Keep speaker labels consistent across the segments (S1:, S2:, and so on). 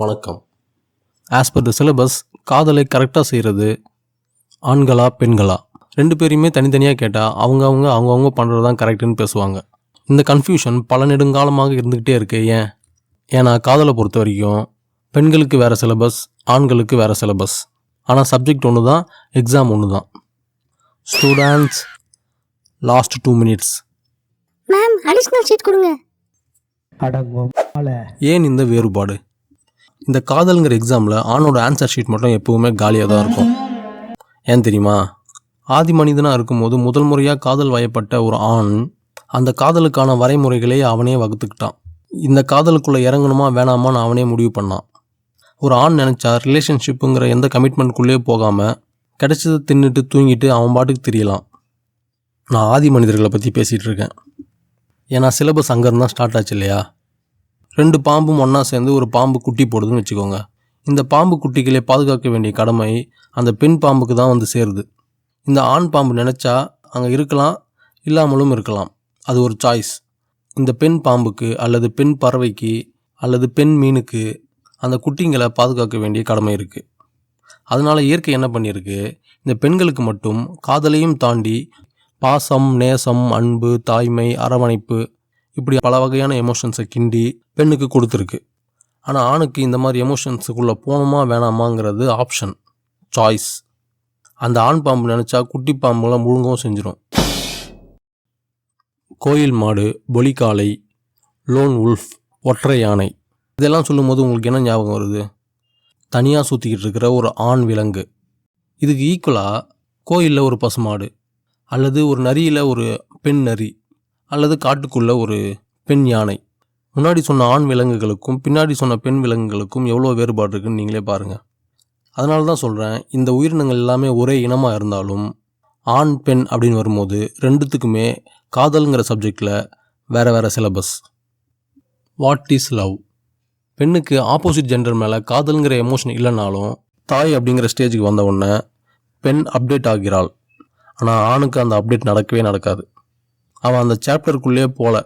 S1: வணக்கம். As per the syllabus காதலை கரெக்டாக செய்கிறது ஆண்களா பெண்களா? ரெண்டு பேரையுமே தனித்தனியாக கேட்டால் அவங்கவுங்க அவங்கவுங்க பண்ணுறது தான் கரெக்டுன்னு பேசுவாங்க. இந்த கன்ஃபியூஷன் பல நெடுங்காலமாக இருந்துக்கிட்டே இருக்கு. ஏன்? ஏன்னா காதலை பொறுத்த வரைக்கும் பெண்களுக்கு வேறு சிலபஸ் ஆண்களுக்கு வேறு சிலபஸ் ஆனால் சப்ஜெக்ட் ஒன்று தான் எக்ஸாம் ஒன்று தான் students last two minutes
S2: ma'am additional sheet கொடுங்க.
S3: அடங்கும்
S1: ஏன் இந்த வேறுபாடு? இந்த காதல்ங்கிற எக்ஸாமில் ஆணோட ஆன்சர் ஷீட் மட்டும் எப்போவுமே காலியாக தான் இருக்கும். ஏன் தெரியுமா? ஆதி மனிதனாக இருக்கும்போது முதல் முறையாக காதல் வயப்பட்ட ஒரு ஆண் அந்த காதலுக்கான வரைமுறைகளை அவனே வகுத்துக்கிட்டான். இந்த காதலுக்குள்ளே இறங்கணுமா வேணாமான்னு அவனே முடிவு பண்ணான். ஒரு ஆண் நினச்சா ரிலேஷன்ஷிப்புங்கிற எந்த கமிட்மெண்ட்குள்ளேயே போகாமல் கிடைச்சதை தின்னுட்டு தூங்கிட்டு அவன் பாட்டுக்கு தெரியலாம். நான் ஆதி மனிதர்களை பற்றி பேசிகிட்டு இருக்கேன். ஏன்னா சிலபஸ் அங்கேருந்து தான் ஸ்டார்ட் ஆச்சு இல்லையா? ரெண்டு பாம்பும் ஒன்றா சேர்ந்து ஒரு பாம்பு குட்டி போடுதுன்னு வச்சுக்கோங்க. இந்த பாம்பு குட்டிகளை பாதுகாக்க வேண்டிய கடமை அந்த பெண் பாம்புக்கு தான் வந்து சேருது. இந்த ஆண் பாம்பு நினச்சா அங்கே இருக்கலாம் இல்லாமலும் இருக்கலாம். அது ஒரு சாய்ஸ் இந்த பெண் பாம்புக்கு அல்லது பெண் பறவைக்கு அல்லது பெண் மீனுக்கு அந்த குட்டிங்களை பாதுகாக்க வேண்டிய கடமை இருக்குது அதனால் இயற்கை என்ன பண்ணியிருக்கு? இந்த பெண்களுக்கு மட்டும் காதலையும் தாண்டி பாசம் நேசம் அன்பு தாய்மை அரவணைப்பு இப்படி பல வகையான எமோஷன்ஸை கிண்டி பெண்ணுக்கு கொடுத்துருக்கு. ஆனால் ஆணுக்கு இந்த மாதிரி எமோஷன்ஸுக்குள்ளே போகணுமா வேணாமாங்கிறது ஆப்ஷன் சாய்ஸ் அந்த ஆண் பாம்பு நினச்சா குட்டி பாம்புலாம் முழுங்கவும் செஞ்சிடும் கோயில் மாடு பொலிக்காலை லோன் உல்ஃப் ஒற்றை யானை. இதெல்லாம் சொல்லும்போது உங்களுக்கு என்ன ஞாபகம் வருது? தனியாக சுற்றிக்கிட்டு இருக்கிற ஒரு ஆண் விலங்கு. இதுக்கு ஈக்குவலாக கோயிலில் ஒரு பசுமாடு அல்லது ஒரு நரியில் ஒரு பெண் நரி அல்லது காட்டுக்குள்ளே ஒரு பெண் யானை. முன்னாடி சொன்ன ஆண் விலங்குகளுக்கும் பின்னாடி சொன்ன பெண் விலங்குகளுக்கும் எவ்வளோ வேறுபாடு இருக்குன்னு நீங்களே பாருங்கள் அதனால தான் சொல்கிறேன் இந்த உயிரினங்கள் எல்லாமே ஒரே இனமாக இருந்தாலும் ஆண் பெண் அப்படின்னு வரும்போது ரெண்டுத்துக்குமே காதல்ங்கிற சப்ஜெக்டில் வேறு வேறு சிலபஸ் வாட் இஸ் லவ் பெண்ணுக்கு ஆப்போசிட் ஜெண்டர் மேலே காதல்ங்கிற எமோஷன் இல்லைனாலும் தாய் அப்படிங்கிற ஸ்டேஜுக்கு வந்த உடனே பெண் அப்டேட் ஆகிறாள். ஆனால் ஆணுக்கு அந்த அப்டேட் நடக்கவே நடக்காது. அவன் அந்த சாப்டருக்குள்ளேயே போகல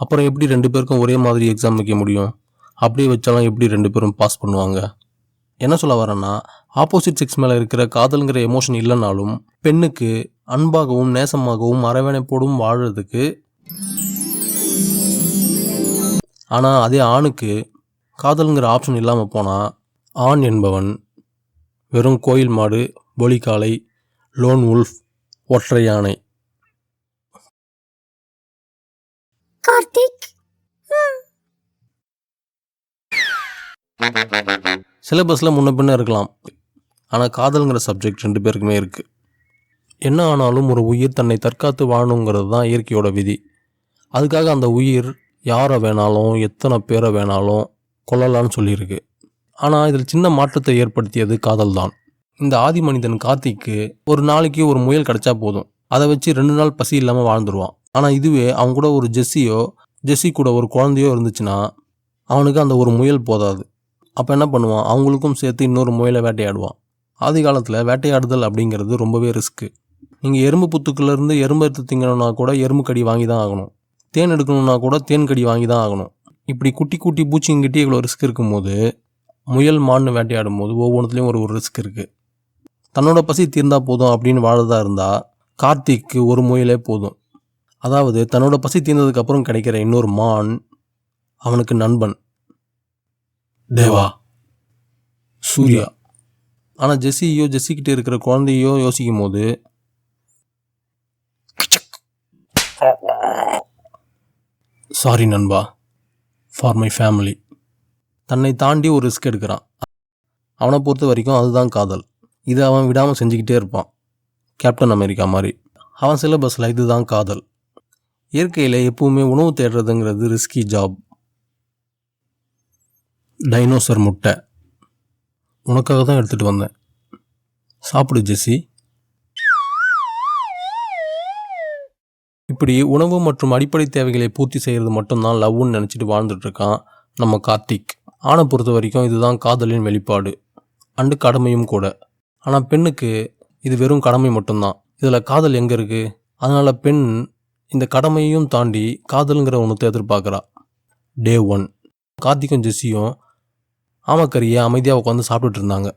S1: அப்புறம் எப்படி ரெண்டு பேருக்கும் ஒரே மாதிரி எக்ஸாம் வைக்க முடியும்? அப்படியே வச்சாலும் எப்படி ரெண்டு பேரும் பாஸ் பண்ணுவாங்க? என்ன சொல்ல வரேன்னா ஆப்போசிட் செக்ஸ் மேலே இருக்கிற காதலுங்கிற எமோஷன் இல்லைனாலும் பெண்ணுக்கு அன்பாகவும் நேசமாகவும் அரவணைப்போடும் வாழறதுக்கு ஆனால் அதே ஆணுக்கு காதலுங்கிற ஆப்ஷன் இல்லாமல் போனால் ஆண் என்பவன் வெறும் கோயில் மாடு பொலிக்காலை லோன் உல்ஃப் ஒற்றை யானை.
S2: கார்த்திக்.
S1: சிலபஸில் முன்ன பின்ன இருக்கலாம். ஆனால் காதல்ங்கிற சப்ஜெக்ட் ரெண்டு பேருக்குமே இருக்குது என்ன ஆனாலும் ஒரு உயிர் தன்னை தற்காத்து வாழணுங்கிறது தான் இயற்கையோட விதி. அதுக்காக அந்த உயிர் யாரை வேணாலும் எத்தனை பேரை வேணாலும் கொல்லலாம்னு சொல்லியிருக்கு. ஆனால் இதில் சின்ன மாற்றத்தை ஏற்படுத்தியது காதல் தான் இந்த ஆதி மனிதன் கார்த்திக்கு ஒரு நாளைக்கு ஒரு முயல் கிடைச்சா போதும். அதை வச்சு ரெண்டு நாள் பசி இல்லாமல் வாழ்ந்துருவான். ஆனால் இதுவே அவன் கூட ஒரு ஜெஸ்ஸியோ ஜெஸ்ஸி கூட ஒரு குழந்தையோ இருந்துச்சுன்னா அவனுக்கு அந்த ஒரு முயல் போதாது. அப்போ என்ன பண்ணுவான்? அவங்களுக்கும் சேர்த்து இன்னொரு முயலை வேட்டையாடுவான். ஆதி காலத்தில் வேட்டையாடுதல் அப்படிங்கிறது ரொம்பவே ரிஸ்க்கு. நீங்கள் எறும்பு புத்துக்குள்ளேருந்து எறும்பு எடுத்து திங்கணும்னா கூட எறும்பு கடி வாங்கி தான் ஆகணும். தேன் எடுக்கணும்னா கூட தேன் கடி வாங்கி தான் ஆகணும். இப்படி குட்டி குட்டி பூச்சிங்கிட்டே இவ்வளோ ரிஸ்க் இருக்கும்போது முயல் மான்னு வேட்டையாடும் போது ஒவ்வொன்றுத்துலேயும் ஒரு ஒரு ரிஸ்க் இருக்குது தன்னோட பசி தீர்ந்தால் போதும் அப்படின்னு வாழதாக இருந்தால் கார்த்திக்கு ஒரு முயலே போதும். அதாவது தன்னோட பசி தீர்ந்ததுக்கு அப்புறம் கிடைக்கிற இன்னொரு மான் அவனுக்கு நண்பன். தேவா. சூர்யா. ஆனால் ஜெஸ்ஸியோ ஜெஸ்ஸிக்கிட்டே இருக்கிற குழந்தையோ யோசிக்கும் போது சாரி நண்பா. ஃபார் மை ஃபேமிலி தன்னை தாண்டி ஒரு ரிஸ்க் எடுக்கிறான். அவனை பொறுத்த வரைக்கும் அதுதான் காதல். இதை அவன் விடாமல் செஞ்சுக்கிட்டே இருப்பான். கேப்டன் அமெரிக்கா மாதிரி. அவன் சிலபஸில் இதுதான் காதல். இயற்கையில் எப்பவுமே உணவு தேடுறதுங்கிறது ரிஸ்கி ஜாப் டைனோசர் முட்டை. உனக்காக தான் எடுத்துகிட்டு வந்தேன். சாப்பிடு ஜெஸ்ஸி. இப்படி உணவு மற்றும் அடிப்படை தேவைகளை பூர்த்தி செய்கிறது மட்டும்தான் லவ்னு நினச்சிட்டு வாழ்ந்துட்டுருக்கான் நம்ம கார்த்திக். ஆணை பொறுத்த வரைக்கும் இதுதான் காதலின் வெளிப்பாடு. அண்டு கடமையும் கூட. ஆனால் பெண்ணுக்கு இது வெறும் கடமை மட்டும்தான். இதில் காதல் எங்கே இருக்குது அதனால் பெண் இந்த கடமையையும் தாண்டி காதலுங்கிற ஒன்றத்தை எதிர்பார்க்குறா. டே ஒன் கார்த்திக்கும் ஜெஸ்ஸியும் ஆமக்கறியை அமைதியாக உட்காந்து சாப்பிட்டுட்டு இருந்தாங்க.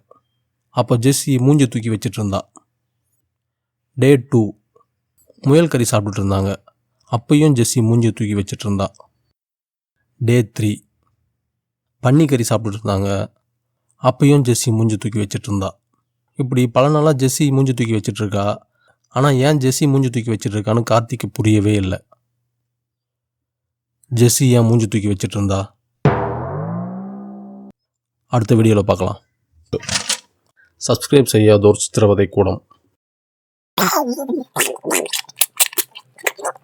S1: அப்போ ஜெஸ்ஸி மூஞ்சி தூக்கி வச்சுட்டு இருந்தா. டே டூ முயல் கறி சாப்பிட்டுட்டு இருந்தாங்க. அப்பையும் ஜெஸ்ஸி மூஞ்சி தூக்கி வச்சுட்டு இருந்தா. டே த்ரீ பன்னிக்கறி சாப்பிட்டுட்டு இருந்தாங்க. அப்பையும் ஜெஸ்ஸி மூஞ்சி தூக்கி வச்சுட்டு இருந்தா. இப்படி பல நாளாக ஜெஸ்ஸி மூஞ்சி தூக்கி வச்சுட்ருக்கா இருக்கா. ஆனால் ஏன் ஜெஸ்ஸி மூஞ்சி தூக்கி வச்சிட்ருக்கான்னு கார்த்திக்கு புரியவே இல்லை. ஜெஸ்ஸி ஏன் மூஞ்சி தூக்கி வச்சிட்டு இருந்தா அடுத்த வீடியோவில் பார்க்கலாம் சப்ஸ்கிரைப் செய்யாதோர் சித்திரவதை கூடம்.